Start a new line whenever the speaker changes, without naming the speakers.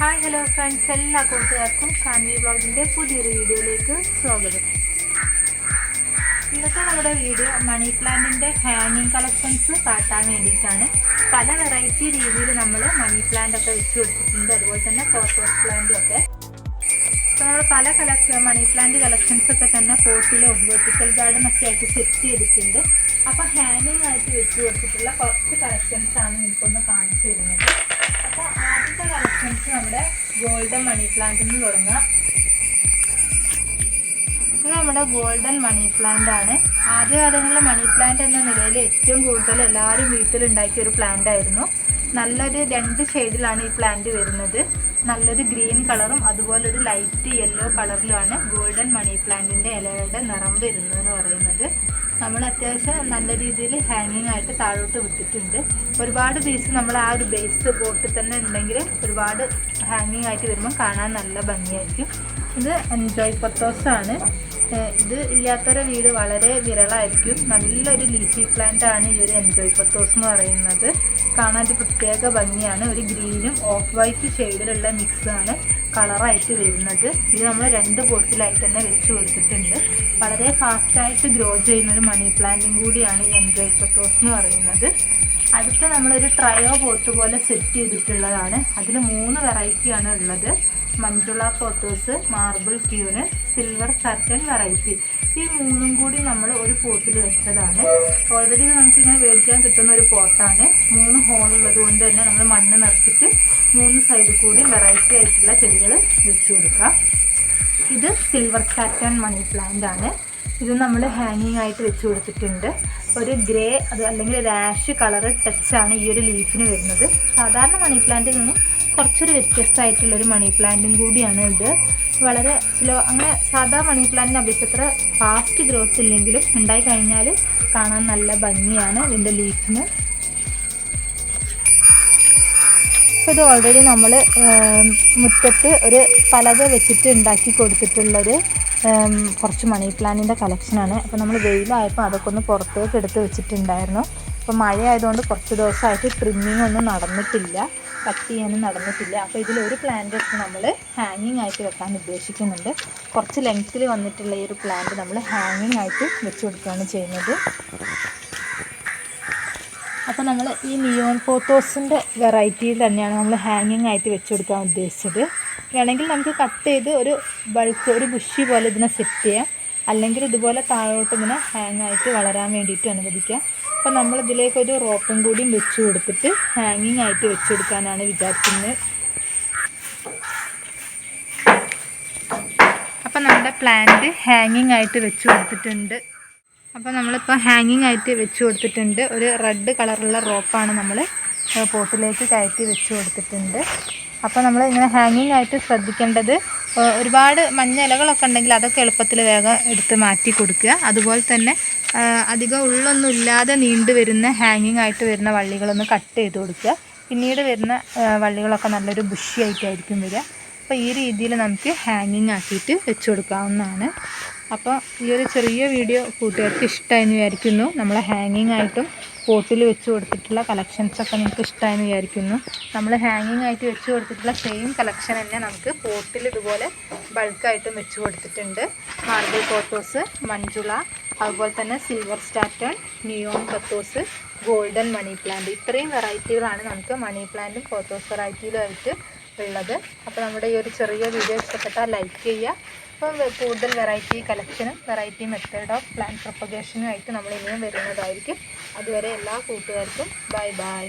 Hi hello friends എല്ലാ കൂട്ടുകാർക്കും കാൻവി വ്ളോഗിന്റെ പുതിയൊരു വീഡിയോയിലേക്ക് സ്വാഗതം. ഇന്നത്തെ നമ്മുടെ വീഡിയോ മണി പ്ലാന്റിന്റെ ഹാങ്ങിങ് കളക്ഷൻസ് കാട്ടാൻ വേണ്ടിയിട്ടാണ്. പല വെറൈറ്റി രീതിയിൽ നമ്മൾ മണി പ്ലാന്റ് ഒക്കെ വെച്ച് കൊടുത്തിട്ടുണ്ട്. അതുപോലെ തന്നെ കോട്ടോസ് പ്ലാന്റും ഒക്കെ നമ്മൾ പല കളക്ഷൻ മണി പ്ലാന്റ് കളക്ഷൻസ് ഒക്കെ തന്നെ പോട്ടിലോ വെർട്ടിക്കൽ ഗാർഡൻ ഒക്കെ ആയിട്ട് സെറ്റ് ചെയ്തിട്ടുണ്ട്. അപ്പോൾ ഹാങ്ങിങ് ആയിട്ട് വെച്ച് കൊടുത്തിട്ടുള്ള കുറച്ച് കളക്ഷൻസ് ആണ് നിങ്ങൾക്കൊന്ന് കാണിച്ചു തരുന്നത്. അപ്പോൾ ആദ്യത്തെ കളക്ഷൻസ് നമ്മുടെ ഗോൾഡൻ മണി പ്ലാന്റ് നിന്ന് തുടങ്ങാം. ഇത് നമ്മുടെ ഗോൾഡൻ മണി പ്ലാന്റ് ആണ്. ആദ്യകാലങ്ങളിൽ മണി പ്ലാന്റ് എന്ന നിലയിൽ ഏറ്റവും കൂടുതൽ എല്ലാവരും വീട്ടിലുണ്ടാക്കിയ ഒരു പ്ലാന്റ് ആയിരുന്നു. നല്ലൊരു രണ്ട് ഷെയ്ഡിലാണ് ഈ പ്ലാന്റ് വരുന്നത്. നല്ലൊരു ഗ്രീൻ കളറും അതുപോലെ ഒരു ലൈറ്റ് യെല്ലോ കളറിലുമാണ് ഗോൾഡൻ മണി പ്ലാന്റിന്റെ ഇലകളുടെ നിറം വരുന്നതെന്ന് പറയുന്നത്. നമ്മൾ അത്യാവശ്യം നല്ല രീതിയിൽ ഹാങ്ങിങ് ആയിട്ട് താഴോട്ട് വിട്ടിട്ടുണ്ട്. ഒരുപാട് പീസ് നമ്മൾ ആ ഒരു ബേസ് ബോട്ടിൽ തന്നെ ഉണ്ടെങ്കിൽ ഒരുപാട് ഹാങ്ങിങ് ആയിട്ട് വരുമ്പോൾ കാണാൻ നല്ല ഭംഗിയായിരിക്കും. ഇത് എൻജോയ് പത്തോസ് ആണ്. ഇത് ഇല്ലാത്തൊരു വീട് വളരെ വിരളായിരിക്കും. നല്ലൊരു ലീഫി പ്ലാന്റ് ആണ് ഈ ഒരു എൻജോയ് പത്തോസ് എന്ന് പറയുന്നത്. കാണാൻ പ്രത്യേക ഭംഗിയാണ്. ഒരു ഗ്രീനും ഓഫ് വൈറ്റ് ഷെയ്ഡിലുള്ള മിക്സ് ആണ്. കളറായിട്ട് വരുന്നത്. ഇത് നമ്മൾ രണ്ട് ബോട്ടിലായിട്ട് തന്നെ വെച്ച് കൊടുത്തിട്ടുണ്ട്. വളരെ ഫാസ്റ്റായിട്ട് ഗ്രോ ചെയ്യുന്ന ഒരു മണി പ്ലാന്റും കൂടിയാണ് ഈ എൻജോയ് എന്ന് പറയുന്നത്. അടുത്ത നമ്മളൊരു ട്രയോ പോട്ട് പോലെ സെറ്റ് ചെയ്തിട്ടുള്ളതാണ്. അതിൽ മൂന്ന് വെറൈറ്റിയാണ് ഉള്ളത്. Manjula pothos marble queen silver satin variety ഈ മൂന്നും കൂടി നമ്മൾ ഒരു പോട്ടിൽ വെച്ചതാണ്. ഓൾറെഡി നമുക്ക് ഇങ്ങനെ മേടിക്കാൻ കിട്ടുന്ന ഒരു പോട്ടാണ് മൂന്ന് ഹോൾ ഉള്ളത് കൊണ്ട് തന്നെ നമ്മൾ മണ്ണ് നിറച്ചിട്ട് മൂന്ന് സൈഡിൽ കൂടി വെറൈറ്റി ആയിട്ടുള്ള ചെടികൾ വെച്ചു കൊടുക്കാം. ഇത് സിൽവർ സാറ്റൻ മണി പ്ലാന്റ് ആണ്. ഇത് നമ്മൾ ഹാങ്ങിങ് ആയിട്ട് വെച്ച് കൊടുത്തിട്ടുണ്ട്. ഒരു ഗ്രേ അത് അല്ലെങ്കിൽ ആഷ് കളറ് ടച്ചാണ് ഈ ഒരു ലീഫിന് വരുന്നത്. സാധാരണ മണി പ്ലാന്റിൽ നിന്നും കുറച്ചൊരു വ്യത്യസ്തമായിട്ടുള്ളൊരു മണി പ്ലാന്റും കൂടിയാണ് ഇത്. വളരെ സ്ലോ അങ്ങനെ സാധാ മണി പ്ലാന്റിന് അപേക്ഷിച്ച് ഫാസ്റ്റ് ഗ്രോത്ത് ഇല്ലെങ്കിലും ഉണ്ടായി കഴിഞ്ഞാൽ കാണാൻ നല്ല ഭംഗിയാണ് ഇതിന്റെ ലീഫിന് ഇത് ഓൾറെഡി നമ്മൾ മുറ്റത്ത് ഒരു പലക വെച്ചിട്ട് ഉണ്ടാക്കി കൊടുത്തിട്ടുള്ളൊരു കുറച്ച് മണി പ്ലാന്റിന്റെ കളക്ഷനാണ് അപ്പോൾ നമ്മൾ വെയിലായപ്പോൾ അതൊക്കെ ഒന്ന് പുറത്തേക്ക് എടുത്ത് വെച്ചിട്ടുണ്ടായിരുന്നു. അപ്പോൾ മഴയായതുകൊണ്ട് കുറച്ച് ദിവസമായിട്ട് ട്രിമ്മിങ് ഒന്നും നടന്നിട്ടില്ല. കട്ട് ചെയ്യാനും നടന്നിട്ടില്ല. അപ്പോൾ ഇതിലൊരു പ്ലാന്റ് ഒക്കെ നമ്മൾ ഹാങ്ങിങ് ആയിട്ട് വെക്കാൻ ഉദ്ദേശിക്കുന്നുണ്ട്. കുറച്ച് ലെങ്ത്തിൽ വന്നിട്ടുള്ള ഈ ഒരു പ്ലാന്റ് നമ്മൾ ഹാങ്ങിങ് ആയിട്ട് വെച്ച് കൊടുക്കുകയാണ് ചെയ്യുന്നത്. അപ്പോൾ നമ്മൾ ഈ നിയോൺ പോത്തോസിന്റെ വെറൈറ്റിയിൽ തന്നെയാണ് നമ്മൾ ഹാങ്ങിങ് ആയിട്ട് വെച്ച് കൊടുക്കാൻ ഉദ്ദേശിച്ചത്. വേണമെങ്കിൽ നമുക്ക് കട്ട് ചെയ്ത് ഒരു ബൾക്ക് ഒരു ബുഷി പോലെ ഇതിനെ സെറ്റ് ചെയ്യാം. അല്ലെങ്കിൽ ഇതുപോലെ താഴോട്ട് ഇങ്ങനെ ഹാങ് ആയിട്ട് വളരാൻ വേണ്ടിയിട്ട് അനുവദിക്കാം. അപ്പോൾ നമ്മൾ ഇതിലേക്ക് ഒരു റോപ്പും കൂടിയും വെച്ച് കൊടുത്തിട്ട് ഹാങ്ങിങ് ആയിട്ട് വെച്ചെടുക്കാനാണ് വിചാരിക്കുന്നത്. അപ്പോൾ നമ്മുടെ പ്ലാന്റ് ഹാങ്ങിങ് ആയിട്ട് വെച്ച് കൊടുത്തിട്ടുണ്ട്. അപ്പോൾ നമ്മളിപ്പോൾ ഹാങ്ങിങ് ആയിട്ട് വെച്ച് കൊടുത്തിട്ടുണ്ട്. ഒരു റെഡ് കളറുള്ള റോപ്പാണ് നമ്മൾ പോട്ടിലേക്ക് കയറ്റി വെച്ച് കൊടുത്തിട്ടുണ്ട്. അപ്പോൾ നമ്മൾ ഇങ്ങനെ ഹാങ്ങിങ് ആയിട്ട് ശ്രദ്ധിക്കേണ്ടത് ഒരുപാട് മഞ്ഞ ഇലകളൊക്കെ ഉണ്ടെങ്കിൽ അതൊക്കെ എളുപ്പത്തിൽ വേഗം എടുത്ത് മാറ്റി കൊടുക്കുക. അതുപോലെ തന്നെ അധികം ഉള്ളൊന്നും ഇല്ലാതെ നീണ്ടു വരുന്ന ഹാങ്ങിങ് ആയിട്ട് വരുന്ന വള്ളികളൊന്ന് കട്ട് ചെയ്ത് കൊടുക്കുക. പിന്നീട് വരുന്ന വള്ളികളൊക്കെ നല്ലൊരു ബുഷി ആയിട്ടായിരിക്കും വരിക. അപ്പോൾ ഈ രീതിയിൽ നമുക്ക് ഹാങ്ങിങ് ആക്കിയിട്ട് വെച്ച് കൊടുക്കാവുന്നതാണ്. അപ്പോൾ ഈ ഒരു ചെറിയ വീഡിയോ കൂട്ടുകാർക്ക് ഇഷ്ടമായെന്ന് വിചാരിക്കുന്നു. നമ്മൾ ഹാങ്ങിങ് ആയിട്ടും പോട്ടിൽ വെച്ച് കൊടുത്തിട്ടുള്ള കളക്ഷൻസൊക്കെ നിങ്ങൾക്ക് ഇഷ്ടമായെന്ന് വിചാരിക്കുന്നു. നമ്മൾ ഹാങ്ങിങ് ആയിട്ട് വെച്ച് കൊടുത്തിട്ടുള്ള സെയിം കളക്ഷൻ തന്നെ നമുക്ക് പോട്ടിൽ ഇതുപോലെ ബൾക്കായിട്ടും വെച്ച് കൊടുത്തിട്ടുണ്ട്. മാർബിൾ ഫോട്ടോസ് മഞ്ജുള അതുപോലെ തന്നെ silver satin neon pothos golden money plant ഇത്രയും വെറൈറ്റികളാണ് നമുക്ക് മണി പ്ലാന്റും കോത്തോസ് വെറൈറ്റിയിലുമായിട്ട് ഉള്ളത്. അപ്പോൾ നമ്മുടെ ഈ ഒരു ചെറിയ വീഡിയോ ഇഷ്ടപ്പെട്ടാൽ ലൈക്ക് ചെയ്യുക. അപ്പം കൂടുതൽ വെറൈറ്റി കളക്ഷനും വെറൈറ്റി മെത്തേഡ് ഓഫ് പ്ലാന്റ് പ്രൊപ്പഗേഷനും ആയിട്ട് നമ്മൾ ഇനിയും വരുന്നതായിരിക്കും. അതുവരെ എല്ലാ കൂട്ടുകാർക്കും ബൈ ബൈ